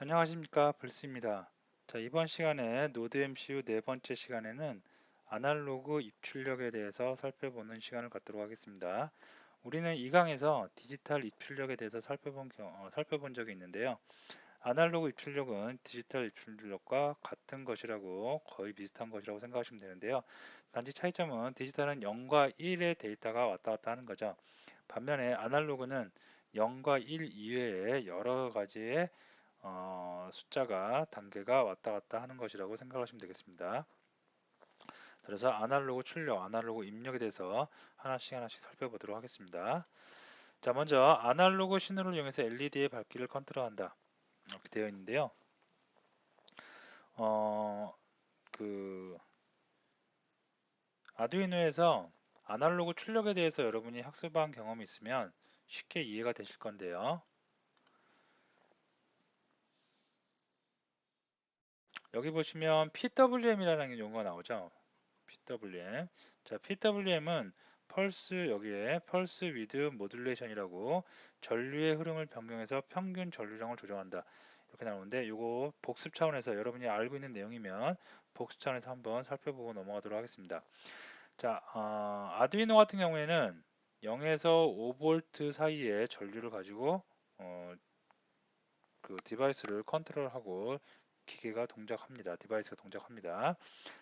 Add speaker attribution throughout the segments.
Speaker 1: 안녕하십니까 블스입니다. 자 이번 시간에 노드 MCU 네 번째 시간에는 아날로그 입출력에 대해서 살펴보는 시간을 갖도록 하겠습니다. 우리는 이 강에서 디지털 입출력에 대해서 살펴본, 어, 살펴본 적이 있는데요. 아날로그 입출력은 디지털 입출력과 같은 것이라고 거의 비슷한 것이라고 생각하시면 되는데요. 단지 차이점은 디지털은 0과 1의 데이터가 왔다 갔다 하는 거죠. 반면에 아날로그는 0과 1 이외에 여러 가지의 어, 숫자가 단계가 왔다 갔다 하는 것이라고 생각하시면 되겠습니다. 그래서 아날로그 출력, 아날로그 입력에 대해서 하나씩 하나씩 살펴보도록 하겠습니다. 자, 먼저 아날로그 신호를 이용해서 LED의 밝기를 컨트롤한다. 이렇게 되어 있는데요. 어, 그 아두이노에서 아날로그 출력에 대해서 여러분이 학습한 경험이 있으면 쉽게 이해가 되실 건데요. 여기 보시면 PWM이라는 용어가 나오죠. PWM. 자, PWM은 펄스 여기에 펄스 위드 모듈레이션이라고 전류의 흐름을 변경해서 평균 전류량을 조정한다. 이렇게 나오는데 이거 복습 차원에서 여러분이 알고 있는 내용이면 복습 차원에서 한번 살펴보고 넘어가도록 하겠습니다. 자, 어, 아두이노 같은 경우에는 0에서 5V 사이에 전류를 가지고 어, 그 디바이스를 컨트롤하고 기계가 동작합니다. 디바이스가 동작합니다.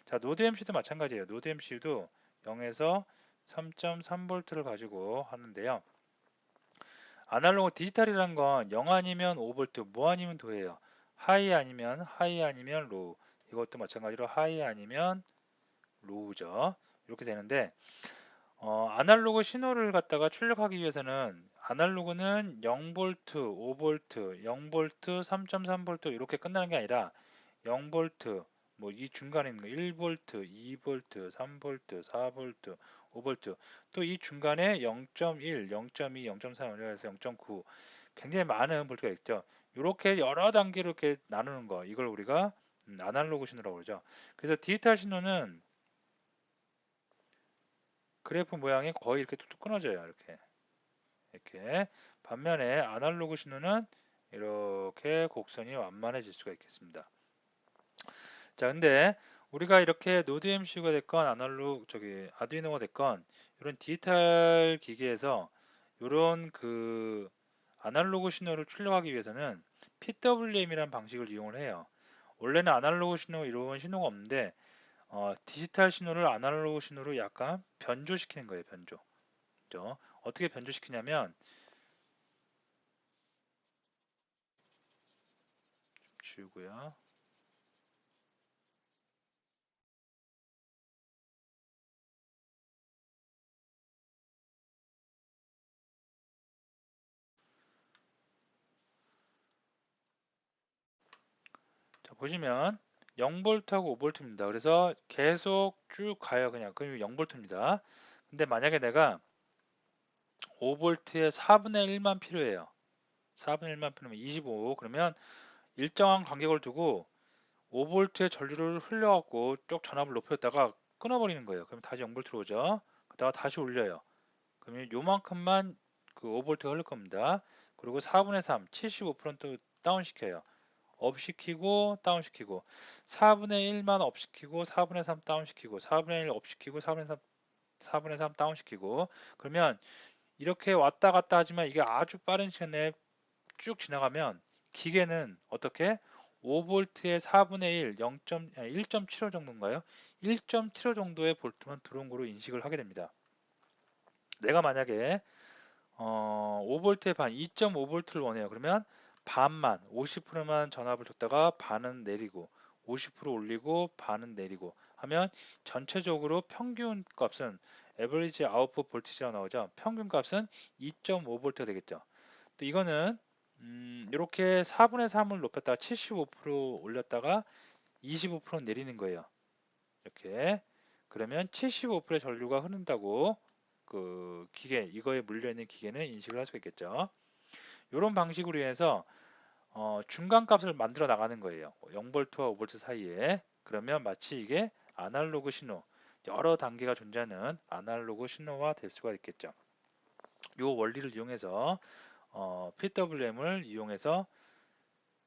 Speaker 1: 자, 노드 MC도 마찬가지예요. 노드 MC도 0에서 3.3V를 가지고 하는데요. 아날로그 디지털이란 건 0 아니면 5V, 뭐 아니면 도예요. 하이 아니면 하이 아니면 로우. 이것도 마찬가지로 하이 아니면 로우죠. 이렇게 되는데 어, 아날로그 신호를 갖다가 출력하기 위해서는 아날로그는 0V, 5V, 0V, 3.3V 이렇게 끝나는 게 아니라 0V, 뭐 이 중간에 있는 거 1V, 2V, 3V, 4V, 5V 또 이 중간에 0.1, 0.2, 0.3, 그래서 0.9 굉장히 많은 볼트가 있죠. 이렇게 여러 단계로 이렇게 나누는 거 이걸 우리가 음, 아날로그 신호라고 그러죠. 그래서 디지털 신호는 그래프 모양이 거의 이렇게 툭툭 끊어져요. 이렇게 이렇게 반면에 아날로그 신호는 이렇게 곡선이 완만해질 수가 있겠습니다. 자 근데 우리가 이렇게 노드 MCU가 됐건 아날로그 저기 아두이노가 됐건 이런 디지털 기기에서 이런 그 아날로그 신호를 출력하기 위해서는 PWM이라는 방식을 이용을 해요. 원래는 아날로그 신호 이런 신호가 없는데 어, 디지털 신호를 아날로그 신호로 약간 변조시키는 거예요. 변조. 그죠? 어떻게 변조시키냐면 좀 지우고요. 자, 보시면 0V하고 5V입니다. 그래서 계속 쭉 가요. 그냥. 그럼 0V입니다. 근데 만약에 내가 5V에 4분의 1만 필요해요. 4분의 1만 필요하면 25. 그러면 일정한 간격을 두고 5V의 전류를 흘려갖고 쭉 전압을 높였다가 끊어버리는 거예요. 그럼 다시 0V로 오죠. 그다가 다시 올려요. 그러면 요만큼만 그 5V가 흐를 겁니다. 그리고 4분의 3, 75%는 또 다운시켜요. 업시키고 다운시키고 4분의 1만 업시키고 4분의 3 다운시키고 4분의 1 업시키고 4분의 3 4분의 3 다운시키고 그러면 이렇게 왔다 갔다 하지만 이게 아주 빠른 시간에 쭉 지나가면 기계는 어떻게 5V의 4분의 1, 0. 1.75 정도인가요? 1.75 정도의 볼트만 들어온 거로 인식을 하게 됩니다. 내가 만약에 어, 5V의 반 2.5V를 원해요. 그러면 반만 50%만 전압을 줬다가 반은 내리고 50% 올리고 반은 내리고 하면 전체적으로 평균 값은 에버리지 아웃풋 볼티지가 나오죠. 평균 값은 2.5V가 되겠죠. 또 이거는 음, 이렇게 4분의 3을 높였다가 75% 올렸다가 25% 내리는 거예요. 이렇게 그러면 75%의 전류가 흐른다고 그 기계 이거에 물려 있는 기계는 인식을 할 수 있겠죠. 이런 방식으로 해서 어, 중간값을 만들어 나가는 거예요. 0V와 5V 사이에 그러면 마치 이게 아날로그 신호 여러 단계가 존재하는 아날로그 신호화 될 수가 있겠죠. 이 원리를 이용해서 어, PWM을 이용해서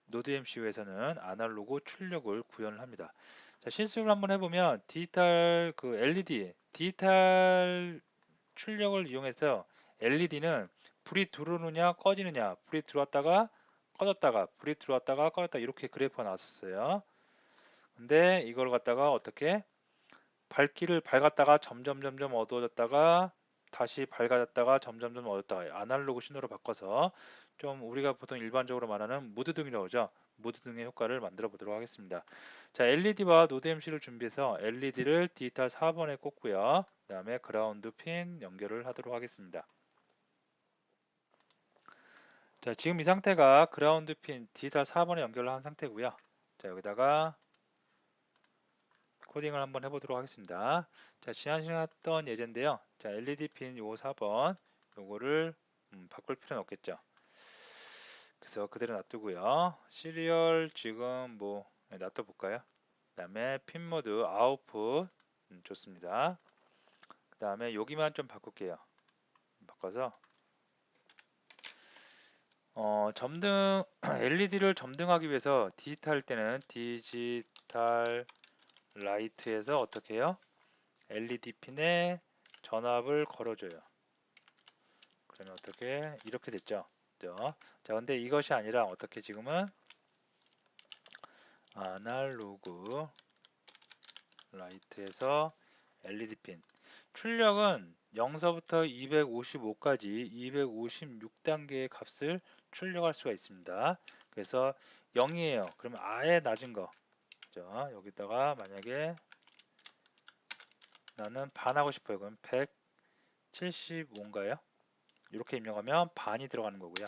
Speaker 1: 노드 MCU에서는 아날로그 출력을 구현을 합니다. 자, 실습을 한번 해보면 디지털 그 LED, 디지털 출력을 이용해서 LED는 불이 들어오느냐 꺼지느냐, 불이 들어왔다가 꺼졌다가, 불이 들어왔다가 꺼졌다 이렇게 그래프가 나왔었어요. 근데 이걸 갖다가 어떻게 밝기를 밝았다가 점점 점점 어두워졌다가 다시 밝아졌다가 점점점 어둡다가 아날로그 신호로 바꿔서 좀 우리가 보통 일반적으로 말하는 무드등이라고 하죠. 무드등의 효과를 만들어 보도록 하겠습니다. 자, LED와 노드 MC를 준비해서 LED를 디지털 4번에 꽂고요. 그 다음에 그라운드 핀 연결을 하도록 하겠습니다. 자, 지금 이 상태가 그라운드 핀 디지털 4번에 연결을 한 상태고요. 자, 여기다가 코딩을 한번 해보도록 하겠습니다. 자, 지난 시간에 했던 예제인데요. 자, LED 핀 요 4번 요거를 음, 바꿀 필요는 없겠죠. 그래서 그대로 놔두고요. 시리얼 지금 뭐 네, 놔둬 볼까요? 그 다음에 핀 모드 아웃풋 음, 좋습니다. 그 다음에 여기만 좀 바꿀게요. 바꿔서 어, 점등 LED를 점등하기 위해서 디지털 할 때는 디지털 라이트에서 어떻게 해요? LED 핀에 전압을 걸어줘요. 그러면 어떻게 이렇게 됐죠? 자, 근데 이것이 아니라 어떻게 지금은 아날로그 라이트에서 LED 핀 출력은 0서부터 255까지 256단계의 값을 출력할 수가 있습니다. 그래서 0이에요. 그러면 아예 낮은 거 자, 여기다가 만약에 나는 반 하고 싶어요. 그럼 175인가요? 이렇게 입력하면 반이 들어가는 거고요.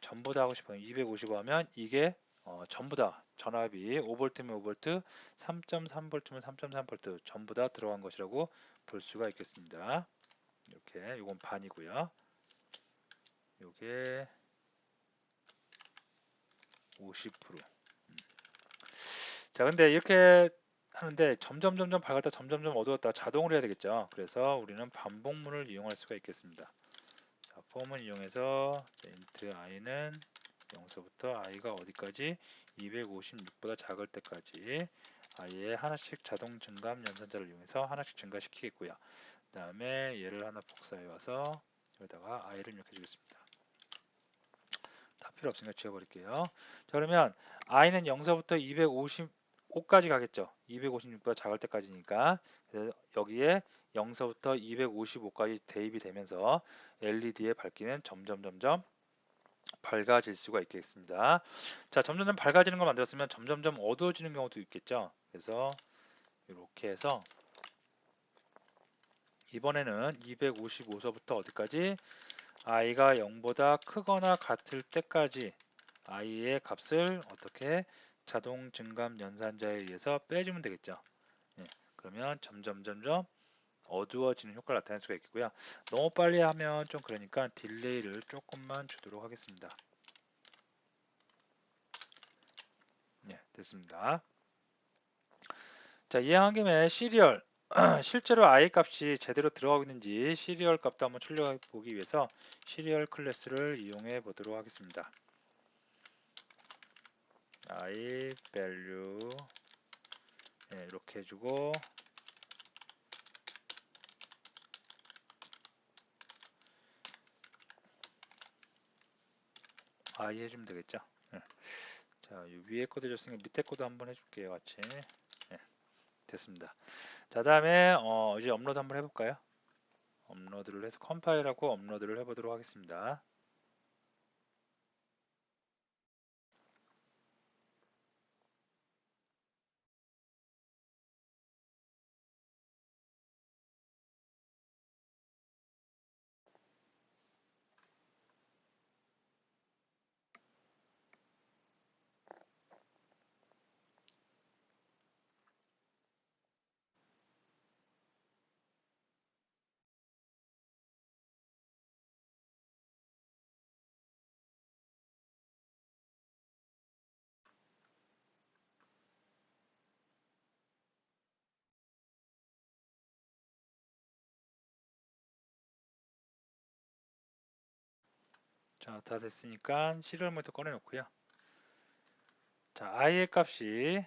Speaker 1: 전부 다 하고 싶어요. 255 하면 이게 어, 전부 다 전압이 5V면 5V, 3.3V면 3.3V 전부 다 들어간 것이라고 볼 수가 있겠습니다. 이렇게 이건 반이고요. 이게 50%. 자, 근데 이렇게 하는데 점점 점점 밝았다 점점 점 어두웠다 자동으로 해야 되겠죠. 그래서 우리는 반복문을 이용할 수가 있겠습니다. 자, 폼을 이용해서 int i는 0서부터 i가 어디까지 256보다 작을 때까지 i의 하나씩 자동 증감 연산자를 이용해서 하나씩 증가시키겠고요. 그 다음에 얘를 하나 복사해 와서 여기다가 i를 입력해 주겠습니다. 다 필요 없으니까 지워버릴게요. 자 그러면 i는 0서부터 250 5까지 가겠죠. 256보다 작을 때까지니까 여기에 0서부터 255까지 대입이 되면서 LED의 밝기는 점점 점점 밝아질 수가 있겠습니다. 자, 점점점 밝아지는 걸 만들었으면 점점점 어두워지는 경우도 있겠죠. 그래서 이렇게 해서 이번에는 255서부터 어디까지 i가 0보다 크거나 같을 때까지 i의 값을 어떻게 자동 증감 연산자에 의해서 빼주면 되겠죠. 예, 그러면 점점 점점 어두워지는 효과를 나타낼 수가 있겠고요. 너무 빨리 하면 좀 그러니까 딜레이를 조금만 주도록 하겠습니다. 네, 됐습니다. 자, 이해한 김에 시리얼 실제로 i 값이 제대로 들어가고 있는지 시리얼 값도 한번 출력해 보기 위해서 시리얼 클래스를 이용해 보도록 하겠습니다. i value 네, 이렇게 해주고 i 해주면 되겠죠. 네. 자, 위에 코드 줬으니까 밑에 코드 한번 해줄게요, 같이. 네, 됐습니다. 자, 다음에 어, 이제 업로드 한번 해볼까요? 업로드를 해서 컴파일하고 업로드를 해보도록 하겠습니다. 자, 다 됐으니까 시리얼 모니터 꺼내놓고요. 자, i의 값이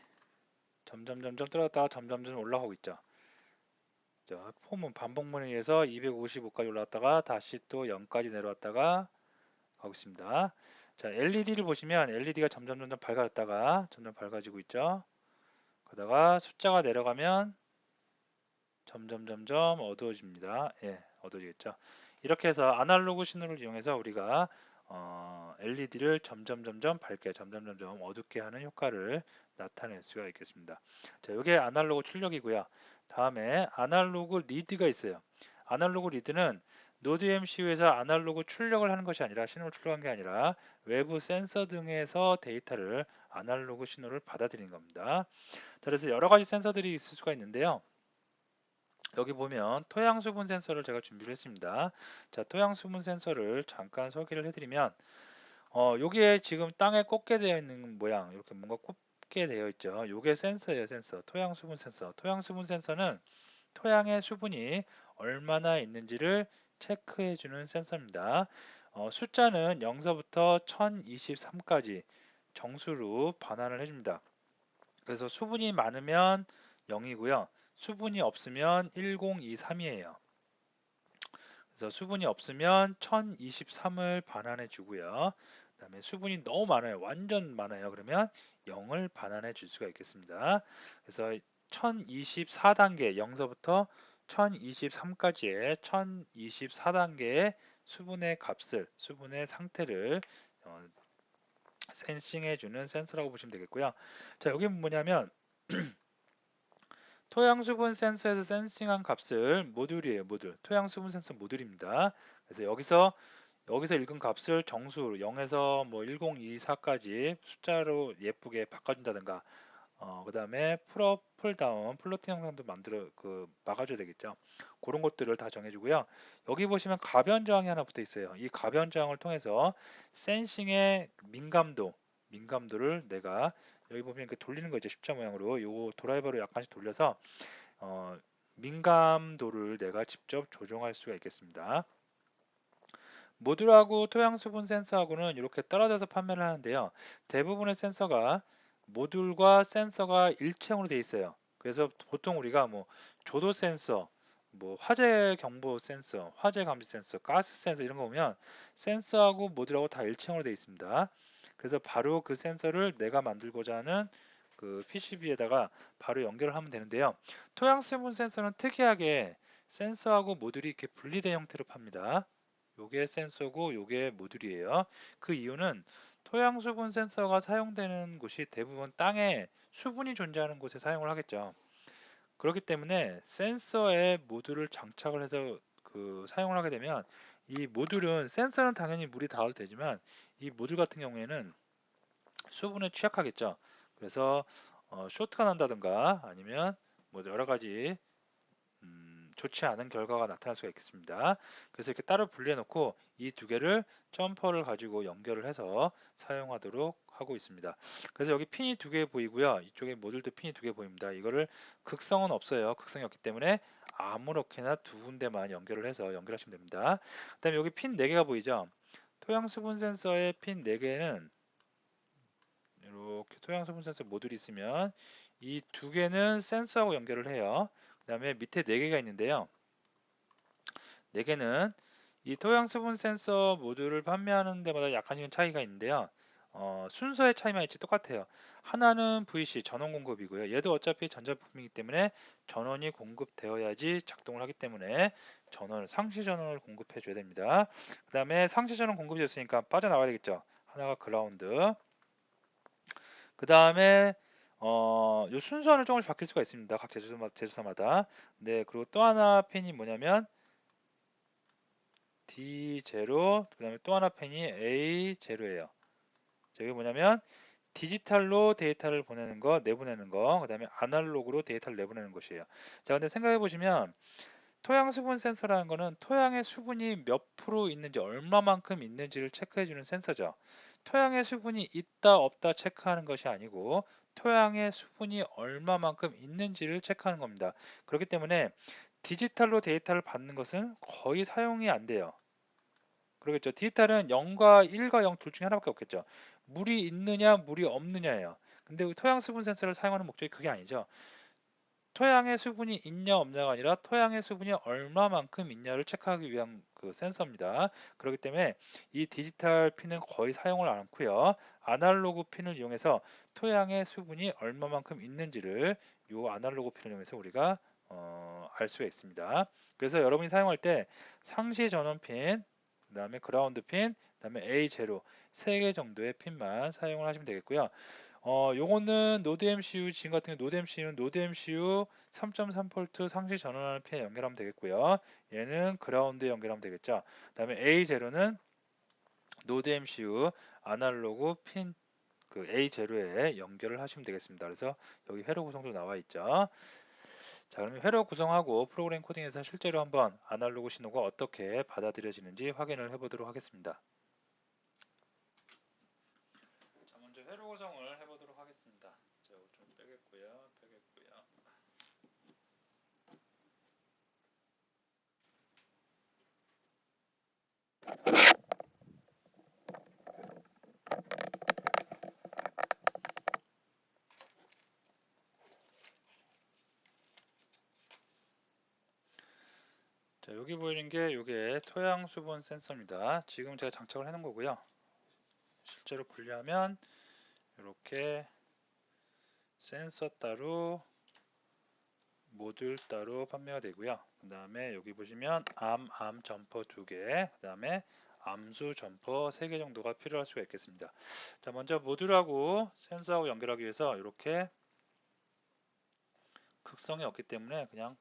Speaker 1: 점점 점점 떨어졌다가 점점 점 올라가고 있죠. 자, 폼은 반복문에 의해서 255까지 올라왔다가 다시 또 0까지 내려왔다가 가고 있습니다. 자, LED를 보시면 LED가 점점 점점 밝아졌다가 점점 밝아지고 있죠. 그러다가 숫자가 내려가면 점점 점점 어두워집니다. 예, 어두워지겠죠. 이렇게 해서 아날로그 신호를 이용해서 우리가 어, LED를 점점 점점 밝게 점점 점점 어둡게 하는 효과를 나타낼 수가 있겠습니다. 자, 이게 아날로그 출력이고요. 다음에 아날로그 리드가 있어요. 아날로그 리드는 노드 MCU에서 아날로그 출력을 하는 것이 아니라 신호를 출력한 게 아니라 외부 센서 등에서 데이터를 아날로그 신호를 받아들이는 겁니다. 자, 그래서 여러 가지 센서들이 있을 수가 있는데요. 여기 보면 토양 수분 센서를 제가 준비를 했습니다. 자, 토양 수분 센서를 잠깐 소개를 해드리면 어, 여기에 지금 땅에 꽂게 되어 있는 모양 이렇게 뭔가 꽂게 되어 있죠. 요게 센서예요, 센서. 토양 수분 센서. 토양 수분 센서는 토양의 수분이 얼마나 있는지를 체크해 주는 센서입니다. 어, 숫자는 0서부터 1023까지 정수로 반환을 해줍니다. 그래서 수분이 많으면 0이고요. 수분이 없으면 1023이에요. 그래서 수분이 없으면 1023을 반환해 주고요. 그 다음에 수분이 너무 많아요. 완전 많아요. 그러면 0을 반환해 줄 수가 있겠습니다. 그래서 1024단계 0서부터 1023까지의 1024단계의 수분의 값을 수분의 상태를 어, 센싱해 주는 센서라고 보시면 되겠고요. 자, 여기 뭐냐면 토양 수분 센서에서 센싱한 값을 모듈이에요. 모듈. 토양 수분 센서 모듈입니다. 그래서 여기서 여기서 읽은 값을 정수로 0에서 뭐 1024까지 숫자로 예쁘게 바꿔준다든가 어, 그 다음에 풀업, 풀다운, 플로팅 형상도 만들어 그 막아줘야 되겠죠. 그런 것들을 다 정해주고요. 여기 보시면 가변 저항이 하나 붙어 있어요. 이 가변 저항을 통해서 센싱의 민감도, 민감도를 내가 여기 보면 이렇게 돌리는 거 있죠. 십자 모양으로 요 드라이버로 약간씩 돌려서 어, 민감도를 내가 직접 조정할 수가 있겠습니다. 모듈하고 토양 수분 센서하고는 이렇게 떨어져서 판매를 하는데요. 대부분의 센서가 모듈과 센서가 일체형으로 되어 있어요. 그래서 보통 우리가 뭐 조도 센서, 뭐 화재 경보 센서, 화재 감지 센서, 가스 센서 이런 거 보면 센서하고 모듈하고 다 일체형으로 되어 있습니다. 그래서 바로 그 센서를 내가 만들고자 하는 그 PCB에다가 바로 연결을 하면 되는데요. 토양 수분 센서는 특이하게 센서하고 모듈이 이렇게 분리된 형태로 팝니다. 요게 센서고 요게 모듈이에요. 그 이유는 토양 수분 센서가 사용되는 곳이 대부분 땅에 수분이 존재하는 곳에 사용을 하겠죠. 그렇기 때문에 센서에 모듈을 장착을 해서 그 사용을 하게 되면 이 모듈은 센서는 당연히 물이 닿아도 되지만 이 모듈 같은 경우에는 수분에 취약하겠죠. 그래서 어, 쇼트가 난다든가 아니면 뭐 여러 가지 음, 좋지 않은 결과가 나타날 수가 있겠습니다. 그래서 이렇게 따로 분리해 놓고 이 두 개를 점퍼를 가지고 연결을 해서 사용하도록 하고 있습니다. 그래서 여기 핀이 두 개 보이고요. 이쪽에 모듈도 핀이 두 개 보입니다. 이거를 극성은 없어요. 극성이 없기 때문에 아무렇게나 두 군데만 연결을 해서 연결하시면 됩니다. 그 다음에 여기 핀 4개가 보이죠? 토양 수분 센서의 핀 4개는 이렇게 토양 수분 센서 모듈이 있으면 이 두 개는 센서하고 연결을 해요. 그 다음에 밑에 4개가 있는데요. 4개는 이 토양 수분 센서 모듈을 판매하는 데마다 약간씩은 차이가 있는데요. 어, 순서의 차이만 있지 똑같아요. 하나는 VC 전원 공급이고요. 얘도 어차피 전자부품이기 때문에 전원이 공급되어야지 작동을 하기 때문에 전원 상시 전원을 공급해 줘야 됩니다. 그 다음에 상시 전원 공급이 됐으니까 빠져나가야 되겠죠. 하나가 그라운드. 그 다음에 어, 요 순서는 조금씩 바뀔 수가 있습니다. 각 제조사마다. 제조사마다. 네, 그리고 또 하나 펜이 뭐냐면 D0, 그 다음에 또 하나 펜이 A0예요. 저게 뭐냐면 디지털로 데이터를 보내는 거, 내보내는 거, 그 다음에 아날로그로 데이터를 내보내는 것이에요. 자, 근데 생각해 보시면 토양 수분 센서라는 거는 토양의 수분이 몇 프로 있는지 얼마만큼 있는지를 체크해 주는 센서죠. 토양의 수분이 있다 없다 체크하는 것이 아니고 토양의 수분이 얼마만큼 있는지를 체크하는 겁니다. 그렇기 때문에 디지털로 데이터를 받는 것은 거의 사용이 안 돼요. 그러겠죠. 디지털은 0과 1과 0 둘 중에 하나밖에 없겠죠. 물이 있느냐 물이 없느냐예요. 근데 토양 수분 센서를 사용하는 목적이 그게 아니죠. 토양에 수분이 있냐 없냐가 아니라 토양의 수분이 얼마만큼 있냐를 체크하기 위한 그 센서입니다. 그렇기 때문에 이 디지털 핀은 거의 사용을 않고요. 아날로그 핀을 이용해서 토양의 수분이 얼마만큼 있는지를 이 아날로그 핀을 이용해서 우리가 어, 알 수가 있습니다. 그래서 여러분이 사용할 때 상시 전원 핀, 그 다음에 그라운드 핀, 그 다음에 A0 세 개 정도의 핀만 사용을 하시면 되겠고요. 어, 요거는 노드 MCU 지금 같은 노드 MCU는 노드 MCU 3.3V 상시 전원하는 핀에 연결하면 되겠고요. 얘는 그라운드에 연결하면 되겠죠. 그 다음에 A0는 노드 MCU 아날로그 핀 그 A0에 연결을 하시면 되겠습니다. 그래서 여기 회로 구성도 나와 있죠. 자, 그러면 회로 구성하고 프로그램 코딩에서 실제로 한번 아날로그 신호가 어떻게 받아들여지는지 확인을 해보도록 하겠습니다. 자, 먼저 회로 구성을 해보도록 하겠습니다. 자, 이거 좀 빼겠고요. 빼겠고요. 자, 여기 보이는 게 이게 토양 수분 센서입니다. 지금 제가 장착을 해 놓은 거고요. 실제로 분리하면 이렇게 센서 따로 모듈 따로 판매가 되고요. 그 다음에 여기 보시면 암, 암 점퍼 두 개, 그 다음에 암수 점퍼 세개 정도가 필요할 수가 있겠습니다. 자, 먼저 모듈하고 센서하고 연결하기 위해서 이렇게 극성이 없기 때문에 그냥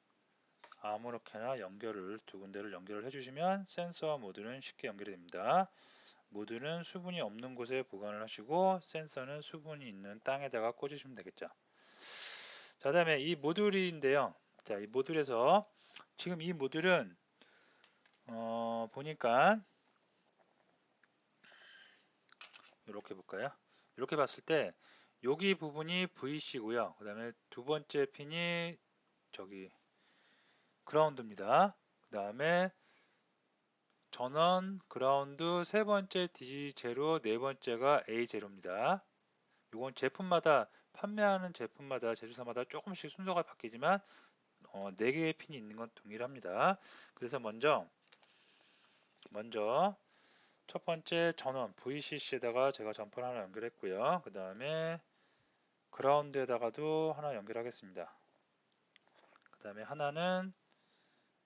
Speaker 1: 아무렇게나 연결을 두 군데를 연결을 해주시면 센서와 모듈은 쉽게 연결이 됩니다. 모듈은 수분이 없는 곳에 보관을 하시고 센서는 수분이 있는 땅에다가 꽂으시면 되겠죠. 자, 다음에 이 모듈인데요. 자, 이 모듈에서 지금 이 모듈은 어, 보니까 이렇게 볼까요? 이렇게 봤을 때 여기 부분이 VC고요. 그 다음에 두 번째 핀이 저기 그라운드입니다. 그 다음에 전원, 그라운드, 세 번째 D0, 네 번째가 A0입니다. 이건 제품마다 판매하는 제품마다 제조사마다 조금씩 순서가 바뀌지만 어, 4개의 핀이 있는 건 동일합니다. 그래서 먼저 먼저 첫 번째 전원 VCC에다가 제가 점퍼를 하나 연결했고요. 그 다음에 그라운드에다가도 하나 연결하겠습니다. 그 다음에 하나는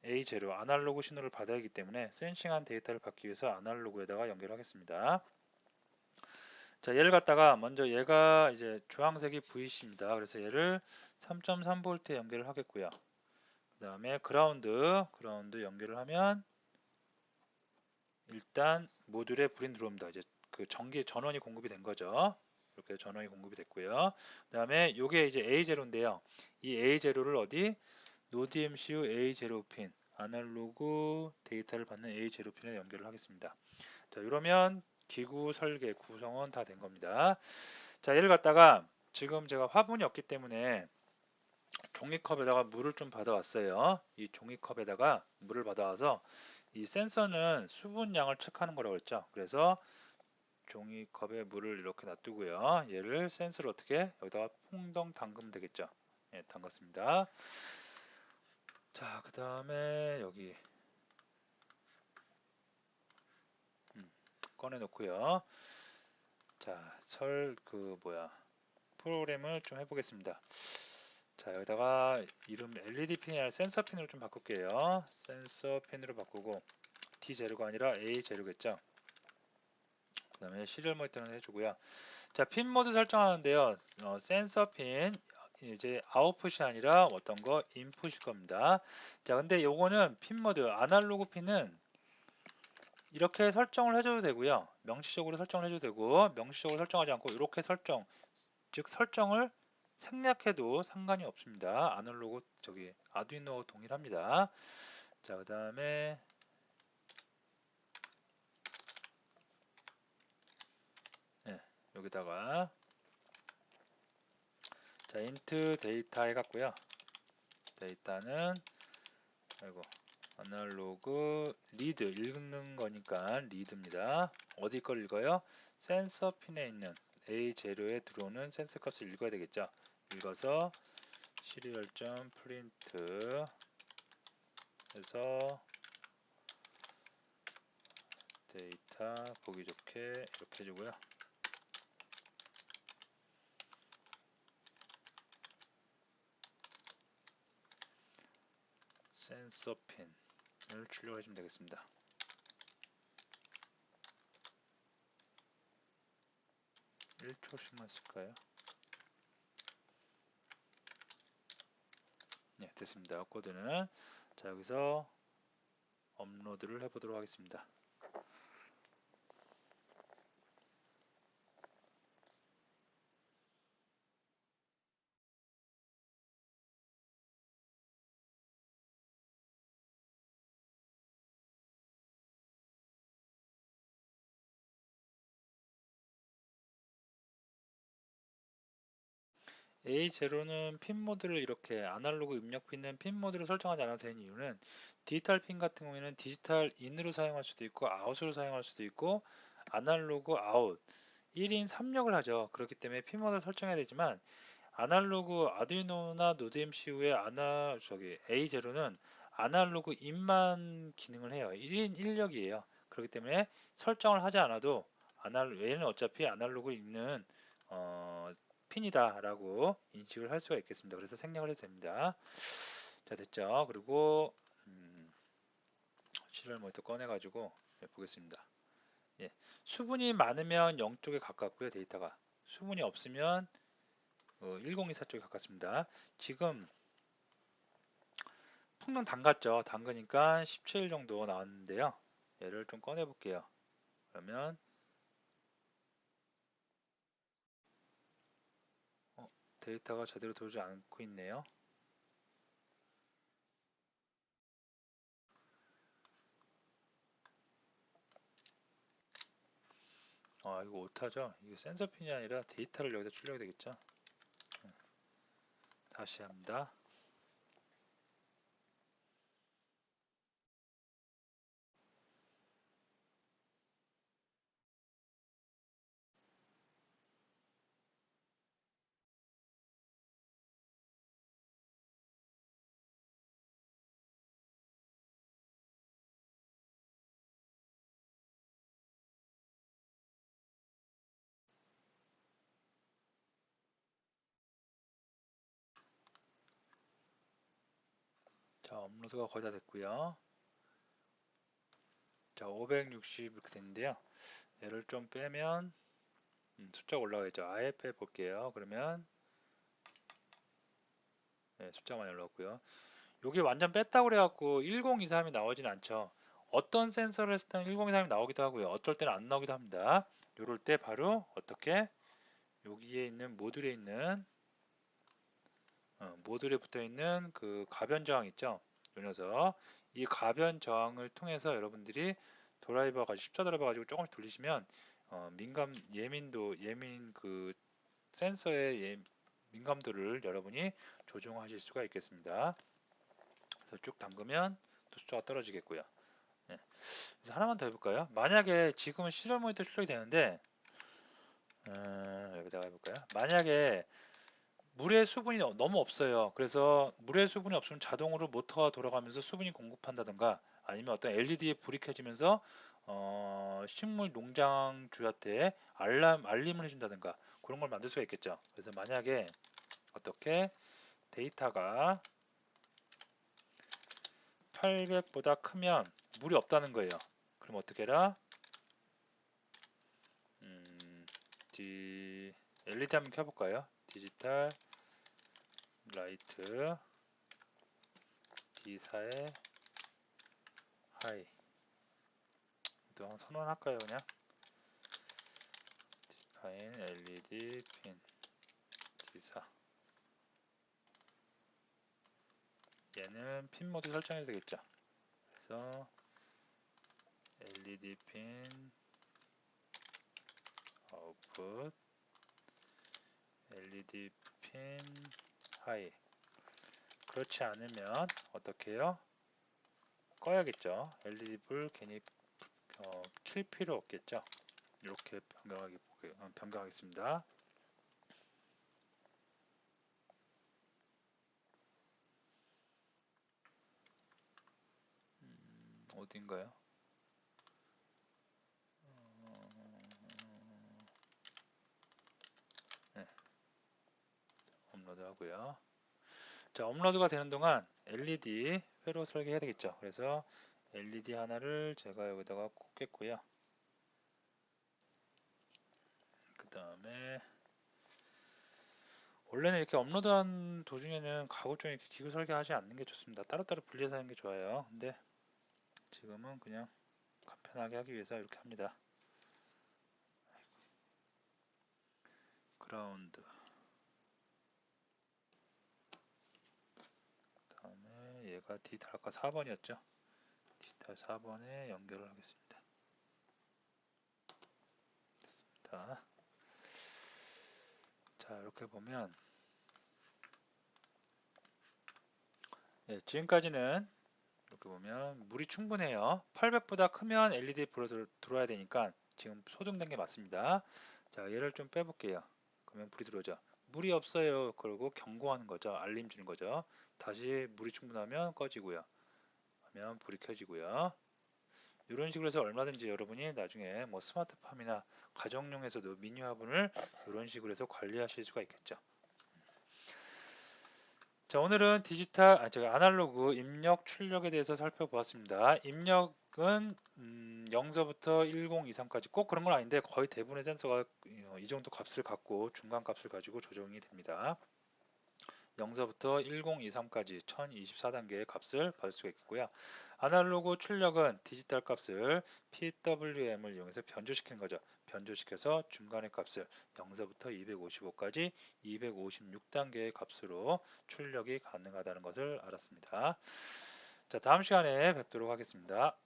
Speaker 1: A0 아날로그 신호를 받아야 하기 때문에 센싱한 데이터를 받기 위해서 아날로그에다가 연결하겠습니다. 자, 얘를 갖다가 먼저 얘가 이제 주황색이 VC입니다. 그래서 얘를 3.3V에 연결을 하겠고요. 그 다음에 그라운드, 그라운드 연결을 하면 일단 모듈에 불이 들어옵니다. 이제 그 전기 전원이 공급이 된 거죠. 이렇게 전원이 공급이 됐고요. 그 다음에 이게 이제 A0인데요. 이 A0를 어디 노드 MCU A0 핀 아날로그 데이터를 받는 A0 핀에 연결을 하겠습니다. 자, 이러면 기구 설계 구성은 다 된 겁니다. 자, 얘를 갖다가 지금 제가 화분이 없기 때문에 종이컵에다가 물을 좀 받아왔어요. 이 종이컵에다가 물을 받아와서 이 센서는 수분량을 체크하는 거라고 했죠. 그래서 종이컵에 물을 이렇게 놔두고요. 얘를 센서를 어떻게 여기다가 퐁덩 담그면 되겠죠. 예, 담갔습니다. 자, 그 다음에 여기 음, 꺼내 놓고요. 자, 설그 뭐야 프로그램을 좀 해보겠습니다. 자, 여기다가 이름 LED 핀이 아니라 센서 핀으로 좀 바꿀게요. 센서 핀으로 바꾸고 D0가 아니라 A0겠죠. 그 다음에 시리얼 모니터는 해주고요. 자, 핀 모드 설정하는데요. 어, 센서 핀 이제 아웃풋이 아니라 어떤 거 인풋일 겁니다. 자, 근데 요거는 핀 모드 아날로그 핀은 이렇게 설정을 해줘도 되고요. 명시적으로 설정을 해줘도 되고 명시적으로 설정하지 않고 이렇게 설정, 즉 설정을 생략해도 상관이 없습니다. 아날로그 저기 아두이노 동일합니다. 자, 그 다음에 네, 여기다가 자, 인트 데이터 해갖고요. 데이터는 아이고 아날로그 리드 읽는 거니까 리드입니다. 어디 걸 읽어요? 센서 핀에 있는 A0에 들어오는 센서 값을 읽어야 되겠죠. 읽어서 시리얼점 프린트 해서 데이터 보기 좋게 이렇게 해주고요. 센서 핀을 출력해 주면 되겠습니다. (1초씩만) 쓸까요? 네 됐습니다 코드는 자 여기서 업로드를 해보도록 하겠습니다 A0는 핀 모드를 이렇게 아날로그 입력 핀은 핀 모드를 설정하지 않아도 되는 이유는 디지털 핀 같은 경우에는 디지털 인으로 사용할 수도 있고 아웃으로 사용할 수도 있고 아날로그 아웃 1인 3력을 하죠. 그렇기 때문에 핀 모드를 설정해야 되지만 아날로그 아두이노나 노드 MCU의 아나 저기 A0는 아날로그 인만 기능을 해요. 1인 1력이에요. 그렇기 때문에 설정을 하지 않아도 아날 얘는 어차피 아날로그 있는 어, 핀이다 라고 인식을 할 수가 있겠습니다. 그래서 생략을 해도 됩니다. 자 됐죠. 그리고 음, 실을 모니터 꺼내가지고 네, 보겠습니다. 예, 수분이 많으면 0 쪽에 가깝고요. 데이터가 수분이 없으면 어, 1024 쪽에 가깝습니다. 지금 풍량 담갔죠. 담그니까 17 정도 나왔는데요. 얘를 좀 꺼내 볼게요. 그러면 데이터가 제대로 들어오지 않고 있네요. 아 이거 오타죠? 이게 센서 핀이 아니라 데이터를 여기다 출력이 되겠죠? 다시 합니다. 자, 업로드가 거의 다 됐고요. 자, 560 이렇게 됐는데요. 얘를 좀 빼면 음, 숫자가 올라가겠죠. 아예 빼볼게요. 그러면 네, 숫자만 올라왔고요. 여기 완전 뺐다고 그래갖고 1023이 나오진 않죠. 어떤 센서를 했을 때는 1023이 나오기도 하고요. 어쩔 때는 안 나오기도 합니다. 이럴 때 바로 어떻게 여기에 있는 모듈에 있는 어, 모듈에 붙어 있는 그 가변 저항 있죠. 이 녀석 이 가변 저항을 통해서 여러분들이 드라이버 가지고 십자 드라이버 가지고 조금씩 돌리시면 어, 민감 예민도 예민 그 센서의 예, 민감도를 여러분이 조정하실 수가 있겠습니다. 그래서 쭉 담그면 또 숫자가 떨어지겠고요. 네. 그래서 하나만 더 해볼까요? 만약에 지금은 시절 모니터 출력이 되는데 어, 여기다가 해볼까요? 만약에 물의 수분이 너무 없어요. 그래서 물의 수분이 없으면 자동으로 모터가 돌아가면서 수분이 공급한다든가 아니면 어떤 LED에 불이 켜지면서 어, 식물 농장 주한테 알람, 알림을 해준다든가 그런 걸 만들 수가 있겠죠. 그래서 만약에 어떻게 데이터가 800보다 크면 물이 없다는 거예요. 그럼 어떻게 해라? 음, 디, LED 한번 켜볼까요? 디지털 라이트 D4의 하이. 또 선언할까요 그냥? 디파인 LED 핀. D4 얘는 핀 모드 설정해도 되겠죠? 그래서 LED 핀 아웃풋 LED 핀 하이 그렇지 않으면 어떻게 해요? 꺼야겠죠. LED 불 괜히 어, 킬 필요 없겠죠. 이렇게 변경하기 어, 변경하겠습니다. 음, 어딘가요? 업로드 하고요. 자, 업로드가 되는 동안 LED 회로 설계해야 되겠죠. 그래서 LED 하나를 제가 여기다가 꽂겠고요. 그 다음에 원래는 이렇게 업로드한 도중에는 가급적 이렇게 기구 설계하지 않는 게 좋습니다. 따로따로 분리해서 하는 게 좋아요. 근데 지금은 그냥 간편하게 하기 위해서 이렇게 합니다. 그라운드 그 다음에 얘가 디지털 아까 4번이었죠. 디지털 4번에 연결을 하겠습니다. 됐습니다. 자 이렇게 보면 예, 지금까지는 이렇게 보면 물이 충분해요 800보다 크면 LED 불어 들어와야 되니까 지금 소등된 게 맞습니다 자 얘를 좀 빼볼게요 그러면 불이 들어오죠 물이 없어요. 그리고 경고하는 거죠. 알림 주는 거죠. 다시 물이 충분하면 꺼지고요. 하면 불이 켜지고요. 이런 식으로 해서 얼마든지 여러분이 나중에 뭐 스마트팜이나 가정용에서도 미니 화분을 이런 식으로 해서 관리하실 수가 있겠죠. 자 오늘은 디지털 아 제가 아날로그 입력 출력에 대해서 살펴보았습니다. 입력 은 음, 0서부터 1023까지 꼭 그런 건 아닌데 거의 대부분의 센서가 이 정도 값을 갖고 중간 값을 가지고 조정이 됩니다. 0서부터 1023까지 1024단계의 값을 받을 수가 있고요. 아날로그 출력은 디지털 값을 PWM을 이용해서 변조시키는 거죠. 변조시켜서 중간의 값을 0서부터 255까지 256단계의 값으로 출력이 가능하다는 것을 알았습니다. 자, 다음 시간에 뵙도록 하겠습니다.